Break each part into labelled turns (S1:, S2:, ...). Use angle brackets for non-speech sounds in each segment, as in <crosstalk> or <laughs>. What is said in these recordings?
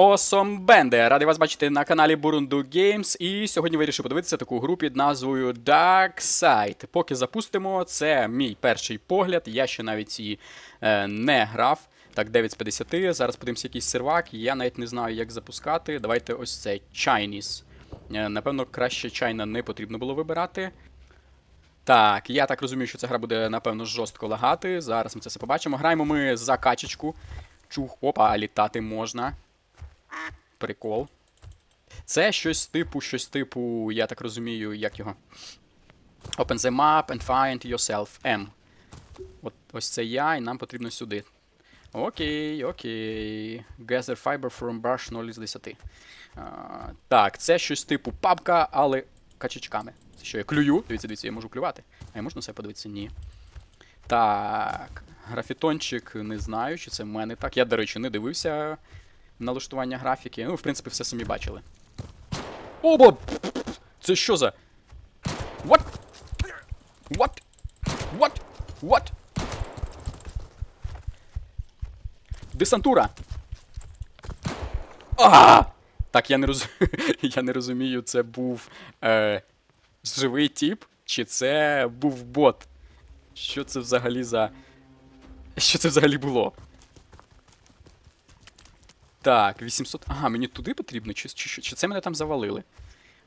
S1: Awesome Band. Радий вас бачити на каналі Burundu Games. І сьогодні вирішив подивитися таку гру під назвою Dark Side. Поки запустимо, це мій перший погляд. Я ще навіть її е, не грав. Так, 9 з 50. Зараз подивимося якийсь сервак. Я навіть не знаю, як запускати. Давайте ось це Chinese. Е, напевно, краще China не потрібно було вибирати. Так, я так розумію, що ця гра буде, напевно, жорстко лагати. Зараз ми це все побачимо. Граємо ми за качечку. Чух, опа, літати можна. Прикол. Це щось типу, щось типу, я так розумію, як його. Open the map and find yourself. M. От ось це я, і нам потрібно сюди. Окей, окей. Gather fiber from brush 0 із 10. А, так, це щось типу папка, але качечками. Це що я клюю? Дивіться, дивіться, я можу клювати. А я можу на це подивитися? Ні. Так. Графітончик не знаю, чи це в мене так. Я, до речі, не дивився налаштування графіки. Ну, в принципі, все самі бачили. Оба! Це що за. What? What? What? What? Десантура! А! Так, я не роз... <laughs> я не розумію, це був е... живий тіп, чи це був бот. Що це взагалі за. Що це взагалі було? Так, 800. Ага, мені туди потрібно, чи, чи, чи, це мене там завалили?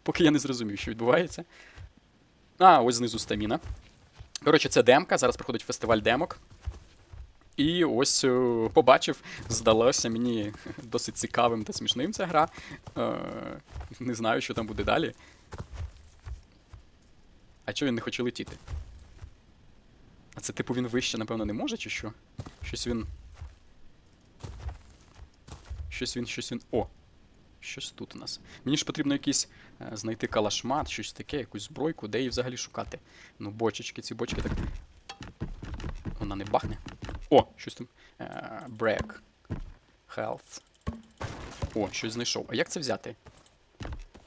S1: Поки я не зрозумів, що відбувається. А, ось знизу стаміна. Коротше, це демка. Зараз проходить фестиваль демок. І ось е, побачив, здалося мені <laughs> досить цікавим та смішним ця гра. Е, не знаю, що там буде далі. А чого він не хоче летіти? А це, типу, він вище, напевно, не може, чи що? Щось він. Щось він, щось він. О! Щось тут у нас. Мені ж потрібно якийсь е, знайти калашмат, щось таке, якусь збройку, де її взагалі шукати. Ну, бочечки, ці бочки так. Вона не бахне. О, щось там. Е, Break. Health. О, щось знайшов. А як це взяти?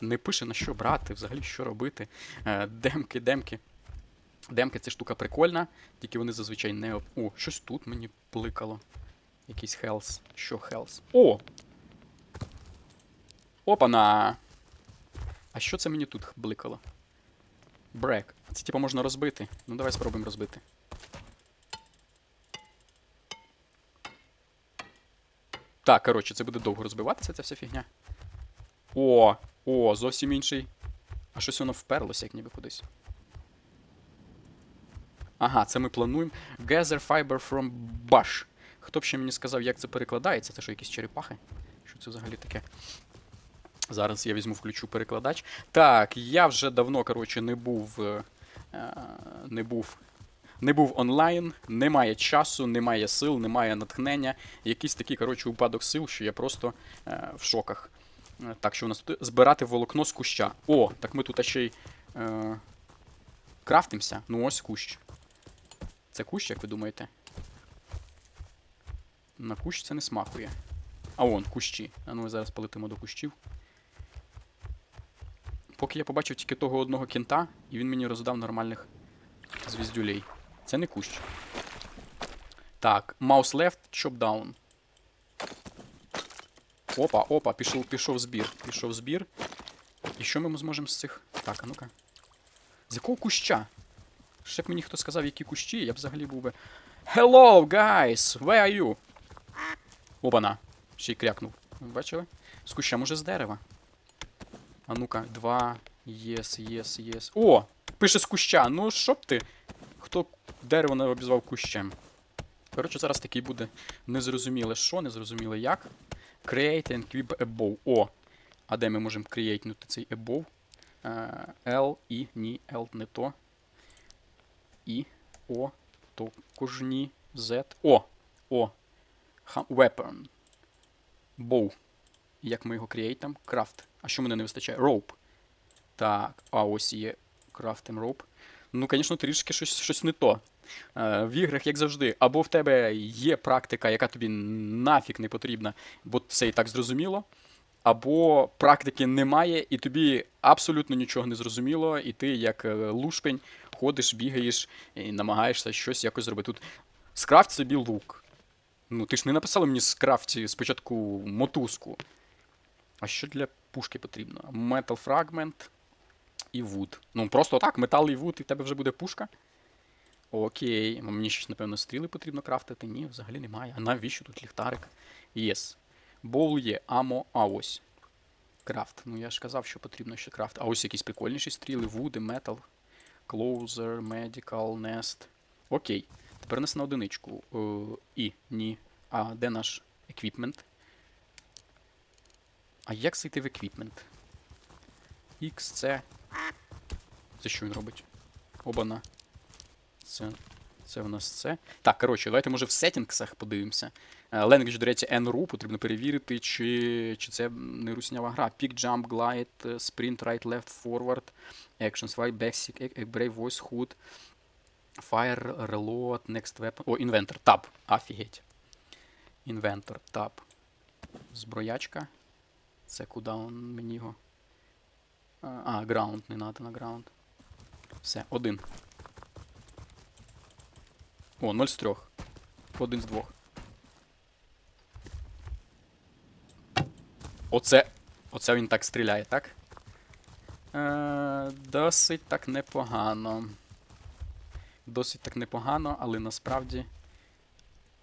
S1: Не пише на що брати, взагалі що робити. Е, демки, демки. Демки це штука прикольна, тільки вони зазвичай не. О, щось тут мені бликало. Якийсь health. Що health? О! Опана! А що це мені тут бликало? Брек. Це типу можна розбити. Ну давай спробуємо розбити. Так, коротше, це буде довго розбиватися, ця вся фігня. О! О, зовсім інший. А щось воно вперлося, як ніби кудись. Ага, це ми плануємо. Gather fiber from bush. Хто б ще мені сказав, як це перекладається? Це що, якісь черепахи? Що це взагалі таке? Зараз я візьму, включу перекладач. Так, я вже давно, коротше, не був. е, е, Не був. Не був онлайн, немає часу, немає сил, немає натхнення. Якийсь такий, коротше, упадок сил, що я просто е, в шоках. Е, Так, що у нас тут? Збирати волокно з куща. О, так ми тут ще й е, крафтимося. Ну ось кущ. Це кущ, як ви думаєте? На кущ це не смакує. А вон, кущі. А ну ми зараз полетимо до кущів. Поки я побачив тільки того одного кінта, і він мені роздав нормальних звіздюлей. Це не кущ. Так, left, chop down. Опа, опа, пішов, пішов збір. Пішов збір. І що ми зможемо з цих. Так, а ну-ка. З якого куща? Ще б мені хто сказав, які кущі, я б взагалі був би. Hello, guys! Where are you? Опана. Ще й крякнув. Бачили? З куща, може, з дерева. А ну-ка, два. Єс, єс, єс. О! Пише з куща. Ну, що ти? Хто дерево не обізвав кущем? Коротше, зараз такий буде незрозуміле що, незрозуміле як. Create and keep above. О! А де ми можемо креєтнути цей above? Е, L, І, ні, L не то. І, О, також ні, Z. О! О! Weapon. Bow. Як ми його креєтам? Крафт. А що мене не вистачає? Rope. Так, а ось є крафтем rope. Ну, звісно, трішки щось, щось не то. Е, в іграх, як завжди, або в тебе є практика, яка тобі нафіг не потрібна, бо все і так зрозуміло. Або практики немає, і тобі абсолютно нічого не зрозуміло, і ти, як е, лушпень, ходиш, бігаєш і намагаєшся щось якось зробити. Тут скрафт собі лук. Ну, ти ж не написали мені скрафті спочатку мотузку. А що для пушки потрібно? Metal Fragment і Wood. Ну, просто так, метал і Wood, і в тебе вже буде пушка. Окей. Ну, Мені щось, напевно, стріли потрібно крафтити. Ні, взагалі немає. А навіщо тут ліхтарик? Єс. Боул є, амо, а ось. Крафт. Ну я ж казав, що потрібно ще крафт. А ось якісь прикольніші стріли, вуди, метал, closer, medical, nest. Окей. Тепер нас на одиничку. Е, і, ні. А де наш еквіпмент? А як зайти в еквіпмент? X, C. Це що він робить? Обана. Це. Це у нас це. Так, коротше, давайте може в сеттінгсах подивимося. Е, Language, до речі, NRU, потрібно перевірити, чи, чи це не руснява гра. Pick, jump, glide, е, sprint, right, left, forward, actions, Y, basic, brave, voice, hood, fire, reload, next weapon. О, inventor, tab. Офігеть. Inventor, tab. Зброячка. Це куди он мені його? А, ground, не надо на ground. Все, один. О, 0 з 3. Один з двох. Оце. Оце він так стріляє, так? Е, досить так непогано. Досить так непогано, але насправді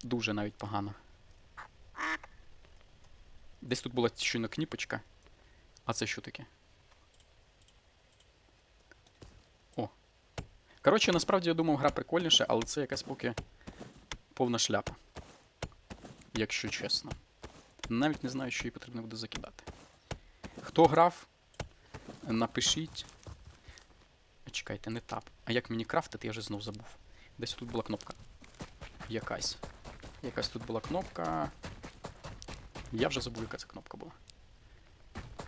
S1: дуже навіть погано. Десь тут була щойно кніпочка. А це що таке? О. Коротше, насправді я думав, гра прикольніша, але це якась поки повна шляпа. Якщо чесно. Навіть не знаю, що її потрібно буде закидати. Хто грав, напишіть. Чекайте, не тап. А як мені крафтити, я вже знов забув. Десь тут була кнопка. Якась. Якась тут була кнопка. Я вже забув, яка це кнопка була.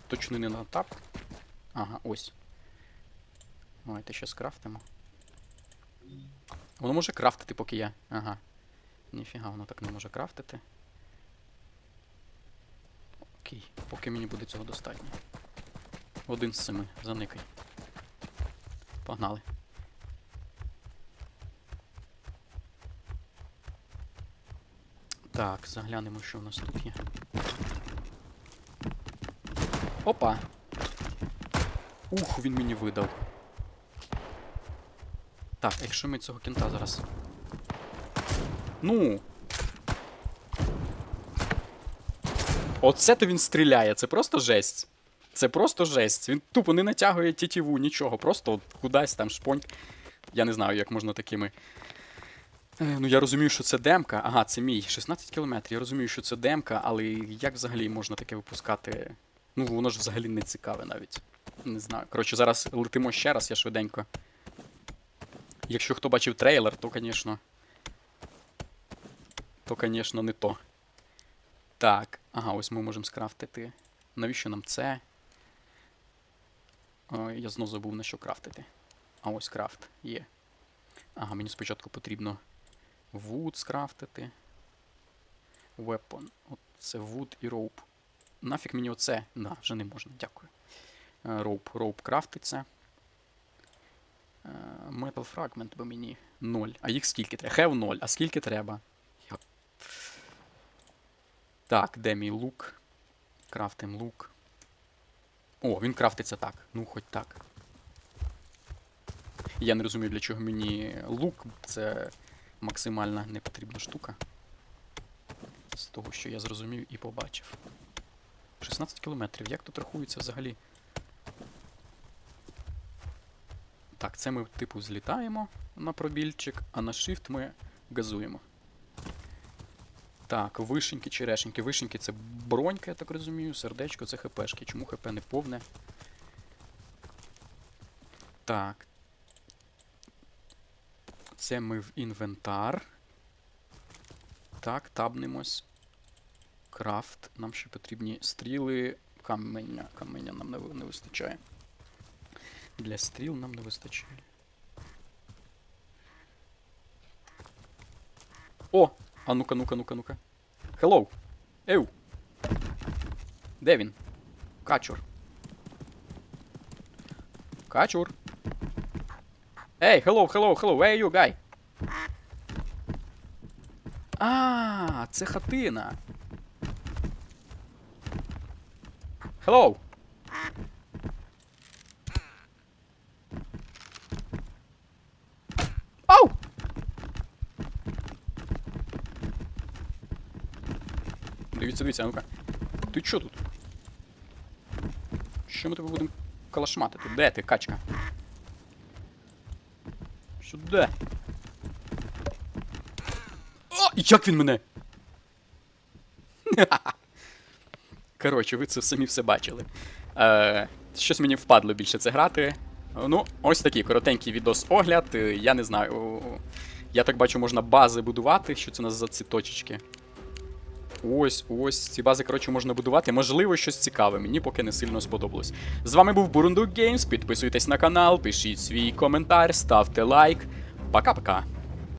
S1: Точно не на тап. Ага, ось. Давайте ще скрафтимо. Воно може крафтити, поки я. Ага. Ніфіга, воно так не може крафтити. Окей, поки мені буде цього достатньо. Один з семи, заникай. Погнали. Так, заглянемо, що в нас тут є. Опа! Ух, він мені видав. Так, якщо ми цього кінта зараз. Ну. Оце то він стріляє, це просто жесть. Це просто жесть. Він тупо не натягує тітіву, нічого. Просто от кудись там шпоньк. Я не знаю, як можна такими. Е, Ну, я розумію, що це демка. Ага, це мій 16 кілометрів. Я розумію, що це демка, але як взагалі можна таке випускати? Ну, воно ж взагалі не цікаве навіть. Не знаю. Коротше, зараз летимо ще раз, я швиденько. Якщо хто бачив трейлер, то, звісно. То, звісно, не то. Так, ага, ось ми можемо скрафтити. Навіщо нам це? Ой, я знов забув на що крафтити. А ось крафт є. Ага, мені спочатку потрібно wood скрафтити. Weapon. От це wood і rope. Нафіг мені оце? Да, вже не можна, дякую. Е, Rope, rope крафтиться. Е, Metal fragment, бо мені 0. А їх скільки треба? Have 0. А скільки треба? Я- Так, де мій лук? Крафтим лук. О, він крафтиться так. Ну, хоч так. Я не розумію, для чого мені лук. Це максимально непотрібна штука. З того, що я зрозумів і побачив. 16 кілометрів. Як тут рахується взагалі? Так, це ми, типу, злітаємо на пробільчик, а на shift ми газуємо. Так, вишеньки, черешеньки. Вишеньки це бронька, я так розумію. Сердечко це хпшки. Чому хп не повне? Так. Це ми в інвентар. Так, табнемось. Крафт. Нам ще потрібні стріли. Каменя. Каменя нам не, не вистачає. Для стріл нам не вистачає. О! А ну-ка, ну-ка, ну-ка, ну-ка. Hello! Еу! Де він? Качур. Качур. Ей, hello, hello, hello, where are you, guy? А, це хатина. Hello! Ау! Дивіться, дивіться, а ну-ка. Ти чо тут? Що ми тебе будемо калашматити? Де ти, качка? Сюди. О, як він мене? <laughs> Коротше, ви це самі все бачили. Е, щось мені впадло більше це грати. Ну, ось такий коротенький відос-огляд. Е, Я не знаю. Я так бачу, можна бази будувати. Що це у нас за ці точечки? Ось, ось. Ці бази, коротше, можна будувати. Можливо, щось цікаве. Мені поки не сильно сподобалось. З вами був Бурундук Геймс. Підписуйтесь на канал, пишіть свій коментар, ставте лайк. Пока-пока.